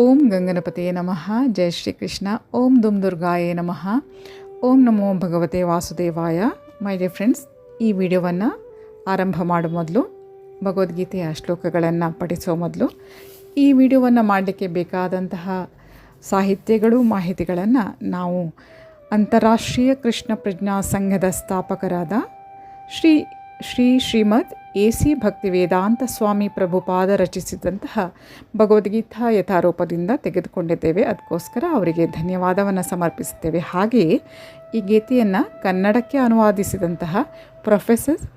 ಓಂ ಗಂಗನಪತಿಯೇ ನಮಃ. ಜಯ ಶ್ರೀಕೃಷ್ಣ. ಓಂ ದುಮ್ ದುರ್ಗಾಯೇ ನಮಃ. ಓಂ ನಮೋ ಭಗವತೆ ವಾಸುದೇವಾಯ. ಮೈ ಡಿಯರ್ ಫ್ರೆಂಡ್ಸ್ ಈ ವಿಡಿಯೋವನ್ನು ಆರಂಭ ಮಾಡೋ ಮೊದಲು, ಭಗವದ್ಗೀತೆಯ ಶ್ಲೋಕಗಳನ್ನು ಪಠಿಸೋ ಮೊದಲು, ಈ ವಿಡಿಯೋವನ್ನು ಮಾಡಲಿಕ್ಕೆ ಬೇಕಾದಂತಹ ಸಾಹಿತ್ಯಗಳು, ಮಾಹಿತಿಗಳನ್ನು ನಾವು ಅಂತಾರಾಷ್ಟ್ರೀಯ ಕೃಷ್ಣ ಪ್ರಜ್ಞಾ ಸಂಘದ ಸ್ಥಾಪಕರಾದ ಶ್ರೀ ಶ್ರೀ ಶ್ರೀಮದ್ ಎ ಸಿ ಭಕ್ತಿ ವೇದಾಂತ ಸ್ವಾಮಿ ಪ್ರಭುಪಾದ ರಚಿಸಿದಂತಹ ಭಗವದ್ಗೀತಾ ಯಥಾರೂಪದಿಂದ ತೆಗೆದುಕೊಂಡಿದ್ದೇವೆ. ಅದಕ್ಕೋಸ್ಕರ ಅವರಿಗೆ ಧನ್ಯವಾದವನ್ನು ಸಮರ್ಪಿಸುತ್ತೇವೆ. ಹಾಗೆಯೇ ಈ ಗೀತೆಯನ್ನು ಕನ್ನಡಕ್ಕೆ ಅನುವಾದಿಸಿದಂತಹ professor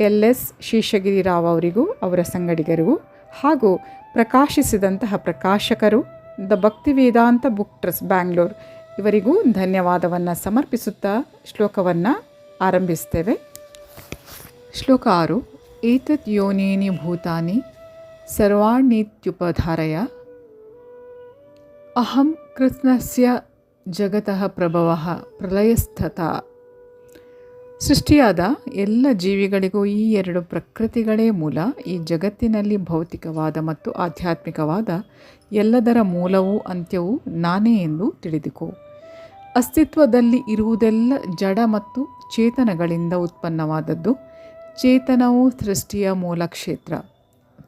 L S Sheshagiri Rao ಅವರಿಗೂ, ಅವರ ಸಂಗಡಿಗರಿಗೂ ಹಾಗೂ ಪ್ರಕಾಶಿಸಿದಂತಹ ಪ್ರಕಾಶಕರು ದ ಭಕ್ತಿ ವೇದಾಂತ ಬುಕ್ ಟ್ರಸ್ಟ್ ಬ್ಯಾಂಗ್ಳೂರ್ ಇವರಿಗೂ ಧನ್ಯವಾದವನ್ನು ಸಮರ್ಪಿಸುತ್ತಾ ಶ್ಲೋಕವನ್ನು ಆರಂಭಿಸ್ತೇವೆ ಶ್ಲೋಕ ಆರು. ಏತದ್ ಯೋನೇನಿ ಭೂತಾನಿ ಸರ್ವಾಣ್ಯತ್ಯುಪಧಾರಯ ಅಹಂ ಕೃತ್ನಸ್ಯ ಜಗತಃ ಪ್ರಭವ ಪ್ರಲಯಸ್ಥತ ಸೃಷ್ಟಿಯಾದ ಎಲ್ಲ ಜೀವಿಗಳಿಗೂ ಈ ಎರಡು ಪ್ರಕೃತಿಗಳೇ ಮೂಲ, ಈ ಜಗತ್ತಿನಲ್ಲಿ ಭೌತಿಕವಾದ ಮತ್ತು ಆಧ್ಯಾತ್ಮಿಕವಾದ ಎಲ್ಲದರ ಮೂಲವೂ, ಅಂತ್ಯವೂ ನಾನೇ ಎಂದು ತಿಳಿದುಕೋ. ಅಸ್ತಿತ್ವದಲ್ಲಿ ಇರುವುದೆಲ್ಲ ಜಡ ಮತ್ತು ಚೇತನಗಳಿಂದ ಉತ್ಪನ್ನವಾದದ್ದು. ಚೇತನವು ಸೃಷ್ಟಿಯ ಮೂಲ ಕ್ಷೇತ್ರ.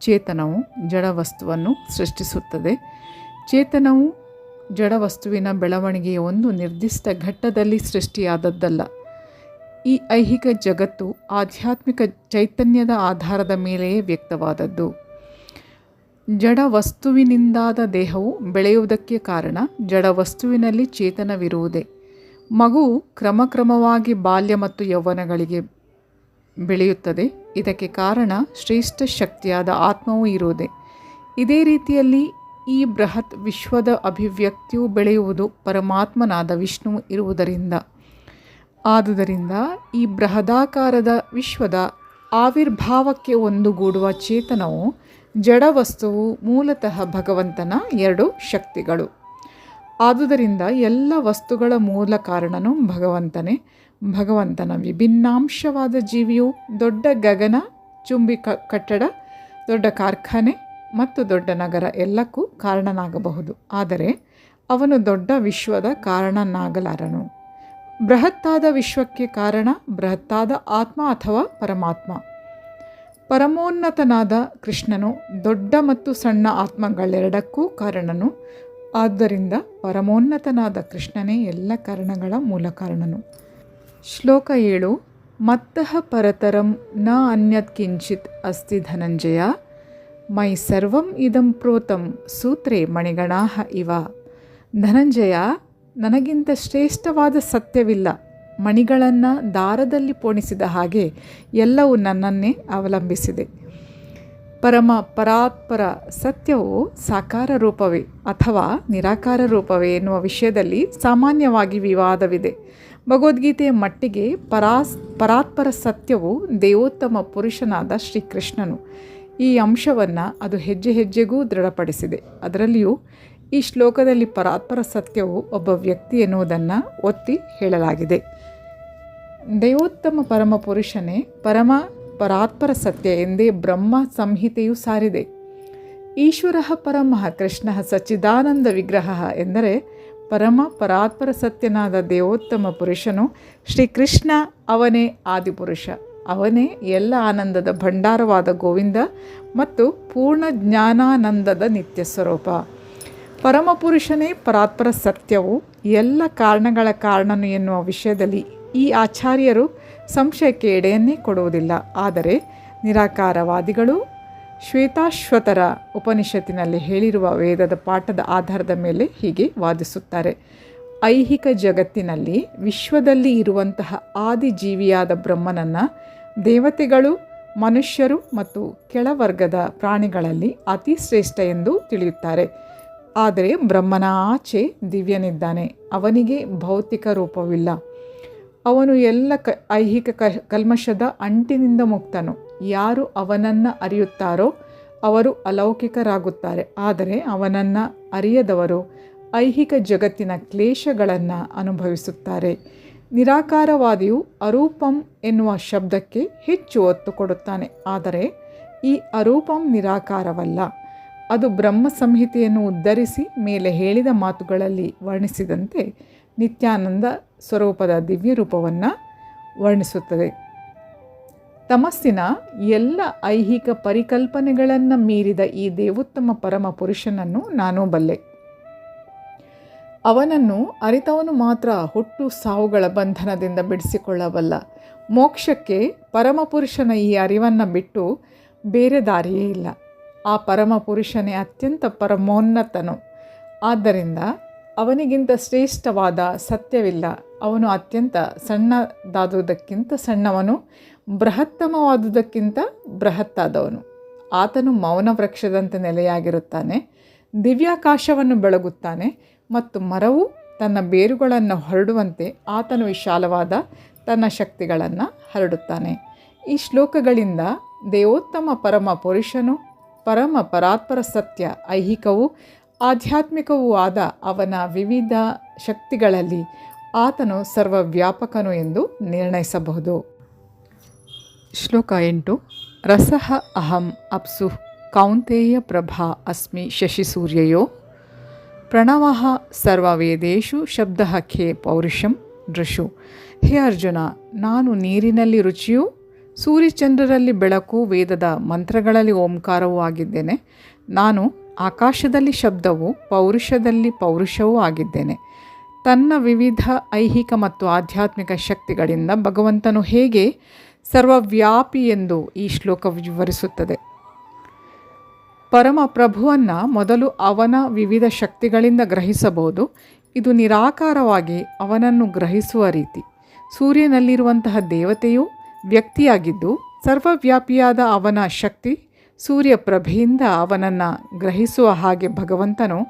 ಚೇತನವು ಜಡ ವಸ್ತುವನ್ನು ಸೃಷ್ಟಿಸುತ್ತದೆ. ಚೇತನವು ಜಡ ವಸ್ತುವಿನ ಬೆಳವಣಿಗೆಯ ಒಂದು ನಿರ್ದಿಷ್ಟ ಘಟ್ಟದಲ್ಲಿ ಸೃಷ್ಟಿಯಾದದ್ದಲ್ಲ. ಈ ಐಹಿಕ ಜಗತ್ತು ಆಧ್ಯಾತ್ಮಿಕ ಚೈತನ್ಯದ ಆಧಾರದ ಮೇಲೆಯೇ ವ್ಯಕ್ತವಾದದ್ದು. ಜಡ ವಸ್ತುವಿನಿಂದಾದ ದೇಹವು ಬೆಳೆಯುವುದಕ್ಕೆ ಕಾರಣ ಜಡ ವಸ್ತುವಿನಲ್ಲಿ ಚೇತನವಿರುವುದೇ. ಮಗು ಕ್ರಮಕ್ರಮವಾಗಿ ಬಾಲ್ಯ ಮತ್ತು ಯೌವನಗಳಿಗೆ ಬೆಳೆಯುತ್ತದೆ. ಇದಕ್ಕೆ ಕಾರಣ ಶ್ರೇಷ್ಠ ಶಕ್ತಿಯಾದ ಆತ್ಮವೂ ಇರುವುದೇ. ಇದೇ ರೀತಿಯಲ್ಲಿ ಈ ಬೃಹತ್ ವಿಶ್ವದ ಅಭಿವ್ಯಕ್ತಿಯು ಬೆಳೆಯುವುದು ಪರಮಾತ್ಮನಾದ ವಿಷ್ಣು ಇರುವುದರಿಂದ. ಆದುದರಿಂದ ಈ ಬೃಹದಾಕಾರದ ವಿಶ್ವದ ಆವಿರ್ಭಾವಕ್ಕೆ ಒಂದುಗೂಡುವ ಚೇತನವು ಜಡವಸ್ತುವು ಮೂಲತಃ ಭಗವಂತನ ಎರಡು ಶಕ್ತಿಗಳು. ಆದುದರಿಂದ ಎಲ್ಲ ವಸ್ತುಗಳ ಮೂಲ ಕಾರಣನು ಭಗವಂತನೇ. ಭಗವಂತನ ವಿಭಿನ್ನಾಂಶವಾದ ಜೀವಿಯು ದೊಡ್ಡ ಗಗನ, ಚುಂಬಿ ಕ ಕಟ್ಟಡ, ದೊಡ್ಡ ಕಾರ್ಖಾನೆ ಮತ್ತು ದೊಡ್ಡ ನಗರ ಎಲ್ಲಕ್ಕೂ ಕಾರಣನಾಗಬಹುದು. ಆದರೆ ಅವನು ದೊಡ್ಡ ವಿಶ್ವದ ಕಾರಣನಾಗಲಾರನು. ಬೃಹತ್ತಾದ ವಿಶ್ವಕ್ಕೆ ಕಾರಣ ಬೃಹತ್ತಾದ ಆತ್ಮ ಅಥವಾ ಪರಮಾತ್ಮ. ಪರಮೋನ್ನತನಾದ ಕೃಷ್ಣನು ದೊಡ್ಡ ಮತ್ತು ಸಣ್ಣ ಆತ್ಮಗಳೆರಡಕ್ಕೂ ಕಾರಣನು. ಆದ್ದರಿಂದ ಪರಮೋನ್ನತನಾದ ಕೃಷ್ಣನೇ ಎಲ್ಲ ಕಾರಣಗಳ ಮೂಲ ಕಾರಣನು. ಶ್ಲೋಕ ಏಳು, ಮತ್ತಃ ಪರತರಂ ನ ಅನ್ಯತ್ ಕಿಂಚಿತ್ ಅಸ್ತಿ ಧನಂಜಯ, ಮೈ ಸರ್ವಂ ಇದಂ ಪ್ರೋತಂ ಸೂತ್ರೇ ಮಣಿಗಣಾಹ ಇವ. ಧನಂಜಯ, ನನಗಿಂತ ಶ್ರೇಷ್ಠವಾದ ಸತ್ಯವಿಲ್ಲ, ಮಣಿಗಳನ್ನು ದಾರದಲ್ಲಿ ಪೋಣಿಸಿದ ಹಾಗೆ ಎಲ್ಲವೂ ನನ್ನನ್ನೇ ಅವಲಂಬಿಸಿದೆ. ಪರಮ ಪರಾತ್ಪರ ಸತ್ಯವು ಸಾಕಾರ ರೂಪವೇ ಅಥವಾ ನಿರಾಕಾರ ರೂಪವೇ ಎನ್ನುವ ವಿಷಯದಲ್ಲಿ ಸಾಮಾನ್ಯವಾಗಿ ವಿವಾದವಿದೆ. ಭಗವದ್ಗೀತೆಯ ಮಟ್ಟಿಗೆ ಪರಾಸ್, ಪರಾತ್ಪರ ಸತ್ಯವು ದೇವೋತ್ತಮ ಪುರುಷನಾದ ಶ್ರೀಕೃಷ್ಣನು. ಈ ಅಂಶವನ್ನು ಅದು ಹೆಜ್ಜೆ ಹೆಜ್ಜೆಗೂ ದೃಢಪಡಿಸಿದೆ. ಅದರಲ್ಲಿಯೂ ಈ ಶ್ಲೋಕದಲ್ಲಿ ಪರಾತ್ಪರ ಸತ್ಯವು ಒಬ್ಬ ವ್ಯಕ್ತಿ ಎನ್ನುವುದನ್ನು ಒತ್ತಿ ಹೇಳಲಾಗಿದೆ. ದೇವೋತ್ತಮ ಪರಮ ಪುರುಷನೇ ಪರಮ ಪರಾತ್ಪರ ಸತ್ಯ ಎಂದೇ ಬ್ರಹ್ಮ ಸಂಹಿತೆಯು ಸಾರಿದೆ. ಈಶ್ವರ ಪರಮಃ ಕೃಷ್ಣ ಸಚ್ಚಿದಾನಂದ ವಿಗ್ರಹ ಎಂದರೆ ಪರಮ ಪರಾತ್ಪರ ಸತ್ಯನಾದ ದೇವೋತ್ತಮ ಪುರುಷನು ಶ್ರೀಕೃಷ್ಣ ಅವನೇ ಆದಿಪುರುಷ. ಅವನೇ ಎಲ್ಲ ಆನಂದದ ಭಂಡಾರವಾದ ಗೋವಿಂದ ಮತ್ತು ಪೂರ್ಣ ಜ್ಞಾನಾನಂದದ ನಿತ್ಯ ಸ್ವರೂಪ. ಪರಮಪುರುಷನೇ ಪರಾತ್ಪರ ಸತ್ಯವು ಎಲ್ಲ ಕಾರಣಗಳ ಕಾರಣನು ಎನ್ನುವ ವಿಷಯದಲ್ಲಿ ಈ ಆಚಾರ್ಯರು ಸಂಶಯಕ್ಕೆ ಎಡೆಯನ್ನೇ ಕೊಡುವುದಿಲ್ಲ. ಆದರೆ ನಿರಾಕಾರವಾದಿಗಳು ಶ್ವೇತಾಶ್ವತರ ಉಪನಿಷತ್ತಿನಲ್ಲಿ ಹೇಳಿರುವ ವೇದದ ಪಾಠದ ಆಧಾರದ ಮೇಲೆ ಹೀಗೆ ವಾದಿಸುತ್ತಾರೆ. ಐಹಿಕ ಜಗತ್ತಿನಲ್ಲಿ ವಿಶ್ವದಲ್ಲಿ ಇರುವಂತಹ ಆದಿಜೀವಿಯಾದ ಬ್ರಹ್ಮನನ್ನು ದೇವತೆಗಳು, ಮನುಷ್ಯರು ಮತ್ತು ಕೆಳವರ್ಗದ ಪ್ರಾಣಿಗಳಲ್ಲಿ ಅತಿ ಶ್ರೇಷ್ಠ ಎಂದು ತಿಳಿಯುತ್ತಾರೆ. ಆದರೆ ಬ್ರಹ್ಮನ ಆಚೆ ದಿವ್ಯನಿದ್ದಾನೆ, ಅವನಿಗೆ ಭೌತಿಕ ರೂಪವಿಲ್ಲ. ಅವನು ಎಲ್ಲ ಕ, ಐಹಿಕ ಕಲ್ಮಶದ ಅಂಟಿನಿಂದ ಮುಕ್ತನು. ಯಾರು ಅವನನ್ನು ಅರಿಯುತ್ತಾರೋ ಅವರು ಅಲೌಕಿಕರಾಗುತ್ತಾರೆ. ಆದರೆ ಅವನನ್ನು ಅರಿಯದವರು ಐಹಿಕ ಜಗತ್ತಿನ ಕ್ಲೇಶಗಳನ್ನು ಅನುಭವಿಸುತ್ತಾರೆ. ನಿರಾಕಾರವಾದಿಯು ಅರೂಪಂ ಎನ್ನುವ ಶಬ್ದಕ್ಕೆ ಹೆಚ್ಚು ಒತ್ತು ಕೊಡುತ್ತಾನೆ. ಆದರೆ ಈ ಅರೂಪಂ ನಿರಾಕಾರವಲ್ಲ. ಅದು ಬ್ರಹ್ಮ ಸಂಹಿತೆಯನ್ನು ಉದ್ಧರಿಸಿ ಮೇಲೆ ಹೇಳಿದ ಮಾತುಗಳಲ್ಲಿ ವರ್ಣಿಸಿದಂತೆ ನಿತ್ಯಾನಂದ ಸ್ವರೂಪದ ದಿವ್ಯ ರೂಪವನ್ನು ವರ್ಣಿಸುತ್ತದೆ. ತಮಸ್ಸಿನ ಎಲ್ಲ ಐಹಿಕ ಪರಿಕಲ್ಪನೆಗಳನ್ನು ಮೀರಿದ ಈ ದೇವೋತ್ತಮ ಪರಮ ಪುರುಷನನ್ನು ನಾನು ಬಲ್ಲೆ. ಅವನನ್ನು ಅರಿತವನು ಮಾತ್ರ ಹುಟ್ಟು ಸಾವುಗಳ ಬಂಧನದಿಂದ ಬಿಡಿಸಿಕೊಳ್ಳಬಲ್ಲ. ಮೋಕ್ಷಕ್ಕೆ ಪರಮಪುರುಷನ ಈ ಅರಿವನ್ನು ಬಿಟ್ಟು ಬೇರೆ ದಾರಿಯೇ ಇಲ್ಲ. ಆ ಪರಮಪುರುಷನೇ ಅತ್ಯಂತ ಪರಮೋನ್ನತನು. ಆದ್ದರಿಂದ ಅವನಿಗಿಂತ ಶ್ರೇಷ್ಠವಾದ ಸತ್ಯವಿಲ್ಲ. ಅವನು ಅತ್ಯಂತ ಸಣ್ಣದಾದುದಕ್ಕಿಂತ ಸಣ್ಣವನು. ಬೃಹತ್ತಮವಾದುದಕ್ಕಿಂತ ಬೃಹತ್ತಾದವನು. ಆತನು ಮೌನ ವೃಕ್ಷದಂತೆ ನೆಲೆಯಾಗಿರುತ್ತಾನೆ, ದಿವ್ಯಾಕಾಶವನ್ನು ಬೆಳಗುತ್ತಾನೆ ಮತ್ತು ಮರವು ತನ್ನ ಬೇರುಗಳನ್ನು ಹೊರಡುವಂತೆ ಆತನು ವಿಶಾಲವಾದ ತನ್ನ ಶಕ್ತಿಗಳನ್ನು ಹರಡುತ್ತಾನೆ. ಈ ಶ್ಲೋಕಗಳಿಂದ ದೇವೋತ್ತಮ ಪರಮ ಪುರುಷನು, ಪರಮ ಪರಾತ್ಪರ ಸತ್ಯ ಐಹಿಕವೂ ಆಧ್ಯಾತ್ಮಿಕವೂ ಆದ ಅವನ ವಿವಿಧ ಶಕ್ತಿಗಳಲ್ಲಿ ಆತನು ಸರ್ವವ್ಯಾಪಕನು ಎಂದು ನಿರ್ಣಯಿಸಬಹುದು. ಶ್ಲೋಕ ಎಂಟು, ರಸಃ ಅಹಂ ಅಪ್ಸು, ಕೌಂತೆಯ ಪ್ರಭಾ ಅಸ್ಮಿ ಶಶಿಸೂರ್ಯಯೋ ಪ್ರಣವ ಸರ್ವವೇದೇಶು ಶಬ್ದ ಖೇ ಪೌರುಷಂ ದೃಶು. ಹೇ ಅರ್ಜುನ, ನಾನು ನೀರಿನಲ್ಲಿ ರುಚಿಯೂ, ಸೂರ್ಯಚಂದ್ರರಲ್ಲಿ ಬೆಳಕು ವೇದದ ಮಂತ್ರಗಳಲ್ಲಿ ಓಂಕಾರವೂ ಆಗಿದ್ದೇನೆ. ನಾನು ಆಕಾಶದಲ್ಲಿ ಶಬ್ದವು, ಪೌರುಷದಲ್ಲಿ ಪೌರುಷವೂ ಆಗಿದ್ದೇನೆ. ತನ್ನ ವಿವಿಧ ಐಹಿಕ ಮತ್ತು ಆಧ್ಯಾತ್ಮಿಕ ಶಕ್ತಿಗಳಿಂದ ಭಗವಂತನು ಹೇಗೆ ಸರ್ವವ್ಯಾಪಿ ಎಂದು ಈ ಶ್ಲೋಕ ವಿವರಿಸುತ್ತದೆ. ಪರಮ ಪ್ರಭುವನ್ನು ಮೊದಲು ಅವನ ವಿವಿಧ ಶಕ್ತಿಗಳಿಂದ ಗ್ರಹಿಸಬಹುದು. ಇದು ನಿರಾಕಾರವಾಗಿ ಅವನನ್ನು ಗ್ರಹಿಸುವ ರೀತಿ. ಸೂರ್ಯನಲ್ಲಿರುವಂತಹ ದೇವತೆಯು ವ್ಯಕ್ತಿಯಾಗಿದ್ದು, ಸರ್ವವ್ಯಾಪಿಯಾದ ಅವನ ಶಕ್ತಿ ಸೂರ್ಯ ಪ್ರಭೆಯಿಂದ ಅವನನ್ನು ಗ್ರಹಿಸುವ ಹಾಗೆ ಭಗವಂತನು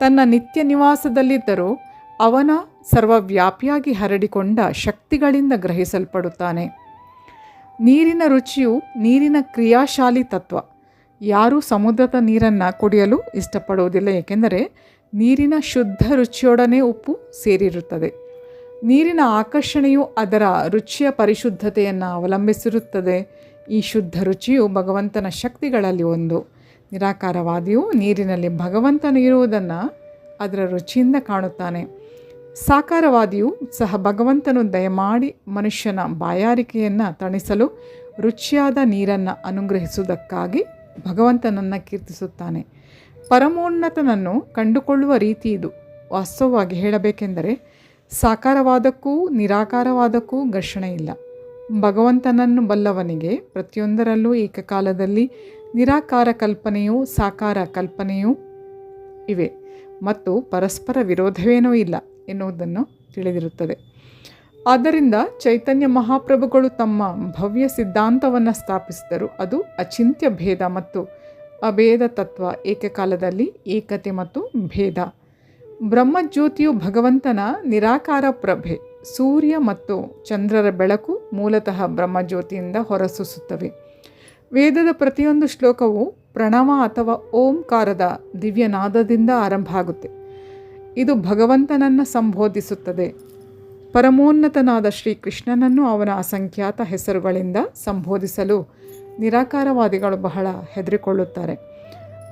ತನ್ನ ನಿತ್ಯ ನಿವಾಸದಲ್ಲಿದ್ದರೂ ಅವನ ಸರ್ವವ್ಯಾಪಿಯಾಗಿ ಹರಡಿಕೊಂಡ ಶಕ್ತಿಗಳಿಂದ ಗ್ರಹಿಸಲ್ಪಡುತ್ತಾನೆ. ನೀರಿನ ರುಚಿಯು ನೀರಿನ ಕ್ರಿಯಾಶಾಲಿ ತತ್ವ. ಯಾರೂ ಸಮುದ್ರದ ನೀರನ್ನು ಕುಡಿಯಲು ಇಷ್ಟಪಡುವುದಿಲ್ಲ, ಏಕೆಂದರೆ ನೀರಿನ ಶುದ್ಧ ರುಚಿಯೊಡನೆ ಉಪ್ಪು ಸೇರಿರುತ್ತದೆ. ನೀರಿನ ಆಕರ್ಷಣೆಯು ಅದರ ರುಚಿಯ ಪರಿಶುದ್ಧತೆಯನ್ನು ಅವಲಂಬಿಸಿರುತ್ತದೆ. ಈ ಶುದ್ಧ ರುಚಿಯು ಭಗವಂತನ ಶಕ್ತಿಗಳಲ್ಲಿ ಒಂದು. ನಿರಾಕಾರವಾದಿಯು ನೀರಿನಲ್ಲಿ ಭಗವಂತನು ಇರುವುದನ್ನು ಅದರ ರುಚಿಯಿಂದ ಕಾಣುತ್ತಾನೆ. ಸಾಕಾರವಾದಿಯು ಸಹ ಭಗವಂತನು ದಯಮಾಡಿ ಮನುಷ್ಯನ ಬಾಯಾರಿಕೆಯನ್ನು ತಣಿಸಲು ರುಚಿಯಾದ ನೀರನ್ನು ಅನುಗ್ರಹಿಸುವುದಕ್ಕಾಗಿ ಭಗವಂತನನ್ನು ಕೀರ್ತಿಸುತ್ತಾನೆ. ಪರಮೋನ್ನತನನ್ನು ಕಂಡುಕೊಳ್ಳುವ ರೀತಿ ಇದು. ವಾಸ್ತವವಾಗಿ ಹೇಳಬೇಕೆಂದರೆ ಸಾಕಾರವಾದಕ್ಕೂ ನಿರಾಕಾರವಾದಕ್ಕೂ ಘರ್ಷಣೆ ಇಲ್ಲ. ಭಗವಂತನನ್ನು ಬಲ್ಲವನಿಗೆ ಪ್ರತಿಯೊಂದರಲ್ಲೂ ಏಕಕಾಲದಲ್ಲಿ ನಿರಾಕಾರ ಕಲ್ಪನೆಯೂ ಸಾಕಾರ ಕಲ್ಪನೆಯೂ ಇವೆ. ಮತ್ತು ಪರಸ್ಪರ ವಿರೋಧವೇನೂ ಇಲ್ಲ. ಎನ್ನುವುದನ್ನು ತಿಳಿದಿರುತ್ತದೆ. ಆದ್ದರಿಂದ ಚೈತನ್ಯ ಮಹಾಪ್ರಭುಗಳು ತಮ್ಮ ಭವ್ಯ ಸಿದ್ಧಾಂತವನ್ನು ಸ್ಥಾಪಿಸಿದರು. ಅದು ಅಚಿಂತ್ಯ ಭೇದ ಮತ್ತು ಅಭೇದ ತತ್ವ ಏಕಕಾಲದಲ್ಲಿ ಏಕತೆ ಮತ್ತು ಭೇದ. ಬ್ರಹ್ಮಜ್ಯೋತಿಯು ಭಗವಂತನ ನಿರಾಕಾರ ಪ್ರಭೆ. ಸೂರ್ಯ ಮತ್ತು ಚಂದ್ರರ ಬೆಳಕು ಮೂಲತಃ ಬ್ರಹ್ಮಜ್ಯೋತಿಯಿಂದ ಹೊರಸೂಸುತ್ತವೆ. ವೇದದ ಪ್ರತಿಯೊಂದು ಶ್ಲೋಕವು ಪ್ರಣವ ಅಥವಾ ಓಂಕಾರದ ದಿವ್ಯನಾದದಿಂದ ಆರಂಭ ಆಗುತ್ತೆ. ಇದು ಭಗವಂತನನ್ನು ಸಂಬೋಧಿಸುತ್ತದೆ. ಪರಮೋನ್ನತನಾದ ಶ್ರೀಕೃಷ್ಣನನ್ನು ಅವನ ಅಸಂಖ್ಯಾತ ಹೆಸರುಗಳಿಂದ ಸಂಬೋಧಿಸಲು ನಿರಾಕಾರವಾದಿಗಳು ಬಹಳ ಹೆದರಿಕೊಳ್ಳುತ್ತಾರೆ.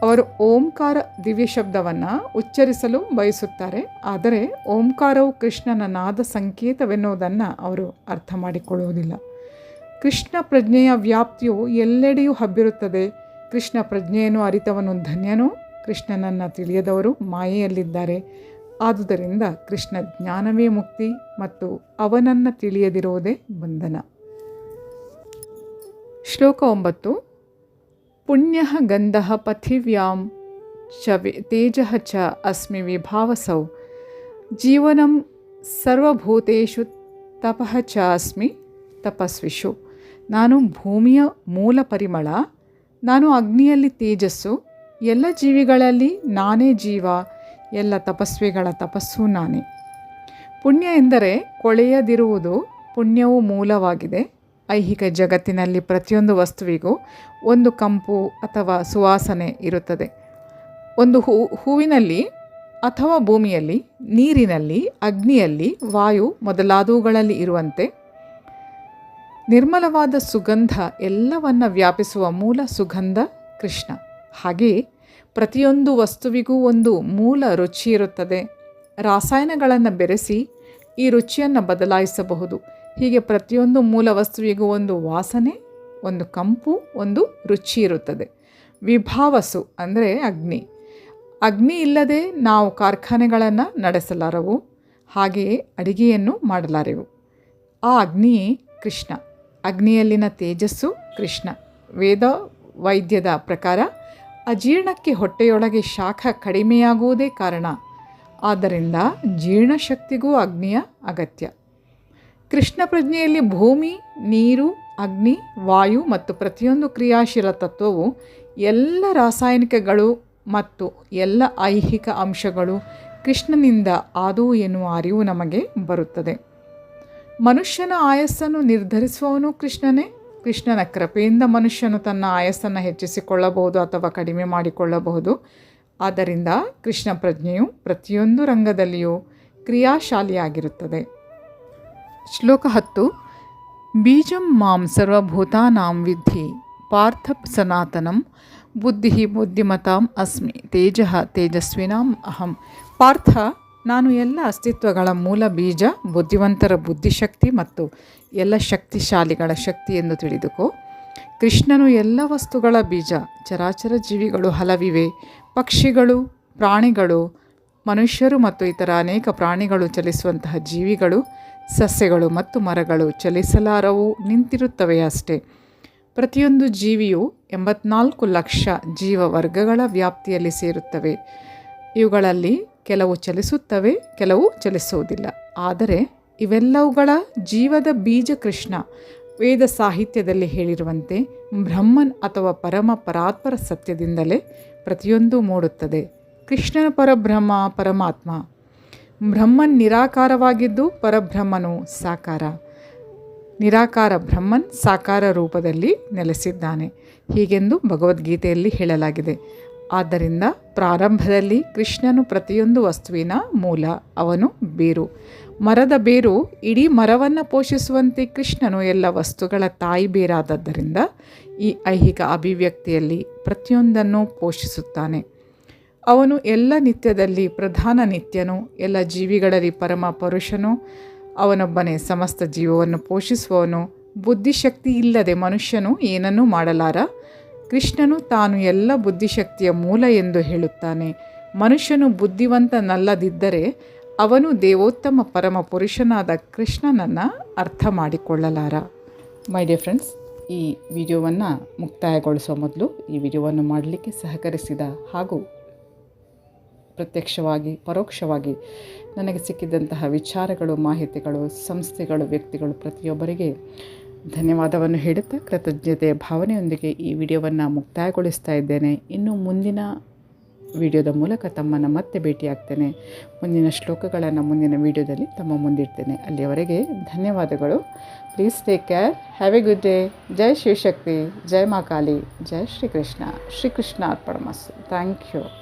ಅವರು ಓಂಕಾರ ದಿವ್ಯ ಶಬ್ದವನ್ನು ಉಚ್ಚರಿಸಲು ಬಯಸುತ್ತಾರೆ. ಆದರೆ ಓಂಕಾರವು ಕೃಷ್ಣನ ನಾದ ಸಂಕೇತವೆನ್ನುವುದನ್ನು ಅವರು ಅರ್ಥ ಮಾಡಿಕೊಳ್ಳುವುದಿಲ್ಲ. ಕೃಷ್ಣ ಪ್ರಜ್ಞೆಯ ವ್ಯಾಪ್ತಿಯು ಎಲ್ಲೆಡೆಯೂ ಹಬ್ಬಿರುತ್ತದೆ. ಕೃಷ್ಣ ಪ್ರಜ್ಞೆಯನ್ನು ಅರಿತವನು ಧನ್ಯನು ಕೃಷ್ಣನನ್ನು ತಿಳಿಯದವರು ಮಾಯೆಯಲ್ಲಿದ್ದಾರೆ. ಆದುದರಿಂದ ಕೃಷ್ಣ ಜ್ಞಾನವೇ ಮುಕ್ತಿ ಮತ್ತು ಅವನನ್ನು ತಿಳಿಯದಿರುವುದೇ ಬಂಧನ. ಶ್ಲೋಕ ಒಂಬತ್ತು. ಪುಣ್ಯ ಗಂಧ ಪಥಿವ್ಯಾಂ ಚ ತೇಜ ಚ ಅಸ್ಮಿ ವಿಭಾವಸೌ. ಜೀವನಂ ಸರ್ವಭೂತೇಷು ತಪಃ ಚ ಅಸ್ಮಿ ತಪಸ್ವಿಷು. ನಾನು ಭೂಮಿಯ ಮೂಲ ಪರಿಮಳ, ನಾನು ಅಗ್ನಿಯಲ್ಲಿ ತೇಜಸ್ಸು, ಎಲ್ಲ ಜೀವಿಗಳಲ್ಲಿ ನಾನೇ ಜೀವ ಎಲ್ಲ ತಪಸ್ವಿಗಳ ತಪಸ್ಸು ನಾನೇ. ಪುಣ್ಯ ಎಂದರೆ ಕೊಳೆಯದಿರುವುದು ಪುಣ್ಯವು ಮೂಲವಾಗಿದೆ. ಐಹಿಕ ಜಗತ್ತಿನಲ್ಲಿ ಪ್ರತಿಯೊಂದು ವಸ್ತುವಿಗೂ ಒಂದು ಕಂಪು ಅಥವಾ ಸುವಾಸನೆ ಇರುತ್ತದೆ. ಒಂದು ಹೂ, ಹೂವಿನಲ್ಲಿ ಅಥವಾ ಭೂಮಿಯಲ್ಲಿ, ನೀರಿನಲ್ಲಿ, ಅಗ್ನಿಯಲ್ಲಿ, ವಾಯು ಮೊದಲಾದವುಗಳಲ್ಲಿ ಇರುವಂತೆ ನಿರ್ಮಲವಾದ ಸುಗಂಧ ಎಲ್ಲವನ್ನ ವ್ಯಾಪಿಸುವ ಮೂಲ ಸುಗಂಧ ಕೃಷ್ಣ. ಹಾಗೆಯೇ ಪ್ರತಿಯೊಂದು ವಸ್ತುವಿಗೂ ಒಂದು ಮೂಲ ರುಚಿ ಇರುತ್ತದೆ. ರಾಸಾಯನಗಳನ್ನು ಬೆರೆಸಿ ಈ ರುಚಿಯನ್ನು ಬದಲಾಯಿಸಬಹುದು. ಹೀಗೆ ಪ್ರತಿಯೊಂದು ಮೂಲ ವಸ್ತುವಿಗೂ ಒಂದು ವಾಸನೆ, ಒಂದು ಕಂಪು, ಒಂದು ರುಚಿ ಇರುತ್ತದೆ. ವಿಭಾವಸು ಅಂದರೆ ಅಗ್ನಿ. ಅಗ್ನಿ ಇಲ್ಲದೆ ನಾವು ಕಾರ್ಖಾನೆಗಳನ್ನು ನಡೆಸಲಾರವು. ಹಾಗೆಯೇ ಅಡಿಗೆಯನ್ನು ಮಾಡಲಾರೆವು. ಆ ಅಗ್ನಿಯೇ ಕೃಷ್ಣ. ಅಗ್ನಿಯಲ್ಲಿನ ತೇಜಸ್ಸು ಕೃಷ್ಣ. ವೇದ ವೈದ್ಯದ ಪ್ರಕಾರ ಅಜೀರ್ಣಕ್ಕೆ ಹೊಟ್ಟೆಯೊಳಗೆ ಶಾಖ ಕಡಿಮೆಯಾಗುವುದೇ ಕಾರಣ. ಆದ್ದರಿಂದ ಜೀರ್ಣಶಕ್ತಿಗೂ ಅಗ್ನಿಯ ಅಗತ್ಯ. ಕೃಷ್ಣ ಪ್ರಜ್ಞೆಯಲ್ಲಿ ಭೂಮಿ, ನೀರು, ಅಗ್ನಿ, ವಾಯು ಮತ್ತು ಪ್ರತಿಯೊಂದು ಕ್ರಿಯಾಶೀಲ ತತ್ವವು ಎಲ್ಲ ರಾಸಾಯನಿಕಗಳು ಮತ್ತು ಎಲ್ಲ ಐಹಿಕ ಅಂಶಗಳು ಕೃಷ್ಣನಿಂದ ಆದವು ಎನ್ನುವ ಅರಿವು ನಮಗೆ ಬರುತ್ತದೆ. ಮನುಷ್ಯನ ಆಯಸ್ಸನ್ನು ನಿರ್ಧರಿಸುವವನು ಕೃಷ್ಣನೇ. ಕೃಷ್ಣನ ಕೃಪೆಯಿಂದ ಮನುಷ್ಯನು ತನ್ನ ಆಯಸ್ಸನ್ನು ಹೆಚ್ಚಿಸಿಕೊಳ್ಳಬಹುದು ಅಥವಾ ಕಡಿಮೆ ಮಾಡಿಕೊಳ್ಳಬಹುದು. ಆದ್ದರಿಂದ ಕೃಷ್ಣ ಪ್ರಜ್ಞೆಯು ಪ್ರತಿಯೊಂದು ರಂಗದಲ್ಲಿಯೂ ಕ್ರಿಯಾಶಾಲಿಯಾಗಿರುತ್ತದೆ. ಶ್ಲೋಕ ಹತ್ತು. ಬೀಜಂ ಮಾಂ ಸರ್ವಭೂತಾನಾಂ ವಿಧಿ ಪಾರ್ಥ ಸನಾತನಂ ಬುದ್ಧಿ ಬುದ್ಧಿಮತಾಂ ಅಸ್ಮಿ ತೇಜಃ ತೇಜಸ್ವಿನಾಂ ಅಹಂ. ಪಾರ್ಥ ನಾನು ಎಲ್ಲ ಅಸ್ತಿತ್ವಗಳ ಮೂಲ ಬೀಜ, ಬುದ್ಧಿವಂತರ ಬುದ್ಧಿಶಕ್ತಿ ಮತ್ತು ಎಲ್ಲ ಶಕ್ತಿಶಾಲಿಗಳ ಶಕ್ತಿ ಎಂದು ತಿಳಿದುಕೋ. ಕೃಷ್ಣನು ಎಲ್ಲ ವಸ್ತುಗಳ ಬೀಜ, ಚರಾಚರ ಜೀವಿಗಳು ಹಲವಿವೆ. ಪಕ್ಷಿಗಳು, ಪ್ರಾಣಿಗಳು, ಮನುಷ್ಯರು ಮತ್ತು ಇತರ ಅನೇಕ ಪ್ರಾಣಿಗಳು ಚಲಿಸುವಂತಹ ಜೀವಿಗಳು, ಸಸ್ಯಗಳು ಮತ್ತು ಮರಗಳು ಚಲಿಸಲಾರವು ನಿಂತಿರುತ್ತವೆ ಅಷ್ಟೇ. ಪ್ರತಿಯೊಂದು ಜೀವಿಯು ಎಂಬತ್ನಾಲ್ಕು ಲಕ್ಷ ಜೀವ ವರ್ಗಗಳ ವ್ಯಾಪ್ತಿಯಲ್ಲಿ ಸೇರುತ್ತವೆ. ಇವುಗಳಲ್ಲಿ ಕೆಲವು ಚಲಿಸುತ್ತವೆ, ಕೆಲವು ಚಲಿಸುವುದಿಲ್ಲ. ಆದರೆ ಇವೆಲ್ಲವುಗಳ ಜೀವದ ಬೀಜ ಕೃಷ್ಣ. ವೇದ ಸಾಹಿತ್ಯದಲ್ಲಿ ಹೇಳಿರುವಂತೆ ಬ್ರಹ್ಮನ್ ಅಥವಾ ಪರಮ ಪರಾತ್ಪರ ಸತ್ಯದಿಂದಲೇ ಪ್ರತಿಯೊಂದು ಮೂಡುತ್ತದೆ. ಕೃಷ್ಣನ ಪರಬ್ರಹ್ಮ ಪರಮಾತ್ಮ. ಬ್ರಹ್ಮನ್ ನಿರಾಕಾರವಾಗಿದ್ದು ಪರಬ್ರಹ್ಮನು ಸಾಕಾರ. ನಿರಾಕಾರ ಬ್ರಹ್ಮನ್ ಸಾಕಾರ ರೂಪದಲ್ಲಿ ನೆಲೆಸಿದ್ದಾನೆ. ಹೀಗೆಂದು ಭಗವದ್ಗೀತೆಯಲ್ಲಿ ಹೇಳಲಾಗಿದೆ. ಆದ್ದರಿಂದ ಪ್ರಾರಂಭದಲ್ಲಿ ಕೃಷ್ಣನು ಪ್ರತಿಯೊಂದು ವಸ್ತುವಿನ ಮೂಲ, ಅವನು ಬೇರು. ಮರದ ಬೇರು ಇಡೀ ಮರವನ್ನು ಪೋಷಿಸುವಂತೆ ಕೃಷ್ಣನು ಎಲ್ಲ ವಸ್ತುಗಳ ತಾಯಿ ಬೇರಾದದ್ದರಿಂದ ಈ ಐಹಿಕ ಅಭಿವ್ಯಕ್ತಿಯಲ್ಲಿ ಪ್ರತಿಯೊಂದನ್ನು ಪೋಷಿಸುತ್ತಾನೆ. ಅವನು ಎಲ್ಲ ನಿತ್ಯದಲ್ಲಿ ಪ್ರಧಾನ ನಿತ್ಯನು, ಎಲ್ಲ ಜೀವಿಗಳಲ್ಲಿ ಪರಮ ಪುರುಷನು, ಅವನೊಬ್ಬನೇ ಸಮಸ್ತ ಜೀವವನ್ನು ಪೋಷಿಸುವವನು, ಬುದ್ಧಿಶಕ್ತಿ ಇಲ್ಲದೆ ಮನುಷ್ಯನು ಏನನ್ನೂ ಮಾಡಲಾರ ಕೃಷ್ಣನು ತಾನು ಎಲ್ಲ ಬುದ್ಧಿಶಕ್ತಿಯ ಮೂಲ ಎಂದು ಹೇಳುತ್ತಾನೆ. ಮನುಷ್ಯನು ಬುದ್ಧಿವಂತನಲ್ಲದಿದ್ದರೆ ಅವನು ದೇವೋತ್ತಮ ಪರಮ ಪುರುಷನಾದ ಕೃಷ್ಣನನ್ನು ಅರ್ಥ ಮಾಡಿಕೊಳ್ಳಲಾರ. ಮೈ ಡಿಯರ್ ಫ್ರೆಂಡ್ಸ್ ಈ ವಿಡಿಯೋವನ್ನು ಮುಕ್ತಾಯಗೊಳಿಸುವ ಮೊದಲು ಈ ವಿಡಿಯೋವನ್ನು ಮಾಡಲಿಕ್ಕೆ ಸಹಕರಿಸಿದ ಹಾಗೂ ಪ್ರತ್ಯಕ್ಷವಾಗಿ, ಪರೋಕ್ಷವಾಗಿ ನನಗೆ ಸಿಕ್ಕಿದಂತಹ ವಿಚಾರಗಳು, ಮಾಹಿತಿಗಳು, ಸಂಸ್ಥೆಗಳು, ವ್ಯಕ್ತಿಗಳು ಪ್ರತಿಯೊಬ್ಬರಿಗೆ ಧನ್ಯವಾದವನ್ನು ಹೇಳುತ್ತಾ ಕೃತಜ್ಞತೆಯ ಭಾವನೆಯೊಂದಿಗೆ ಈ ವಿಡಿಯೋವನ್ನು ಮುಕ್ತಾಯಗೊಳಿಸ್ತಾ ಇದ್ದೇನೆ. ಇನ್ನು ಮುಂದಿನ ವಿಡಿಯೋದ ಮೂಲಕ ತಮ್ಮನ್ನು ಮತ್ತೆ ಭೇಟಿಯಾಗ್ತೇನೆ. ಮುಂದಿನ ಶ್ಲೋಕಗಳನ್ನು ಮುಂದಿನ ವಿಡಿಯೋದಲ್ಲಿ ತಮ್ಮ ಮುಂದಿಡ್ತೇನೆ. ಅಲ್ಲಿಯವರೆಗೆ ಧನ್ಯವಾದಗಳು. Please take care have a good day ಜೈ ಶಿವಶಕ್ತಿ ಜೈ ಮಾ ಕಾಳಿ ಜೈ ಶ್ರೀಕೃಷ್ಣ ಶ್ರೀಕೃಷ್ಣ ಅರ್ಪಣಮಸ್ಸು ಥ್ಯಾಂಕ್ ಯು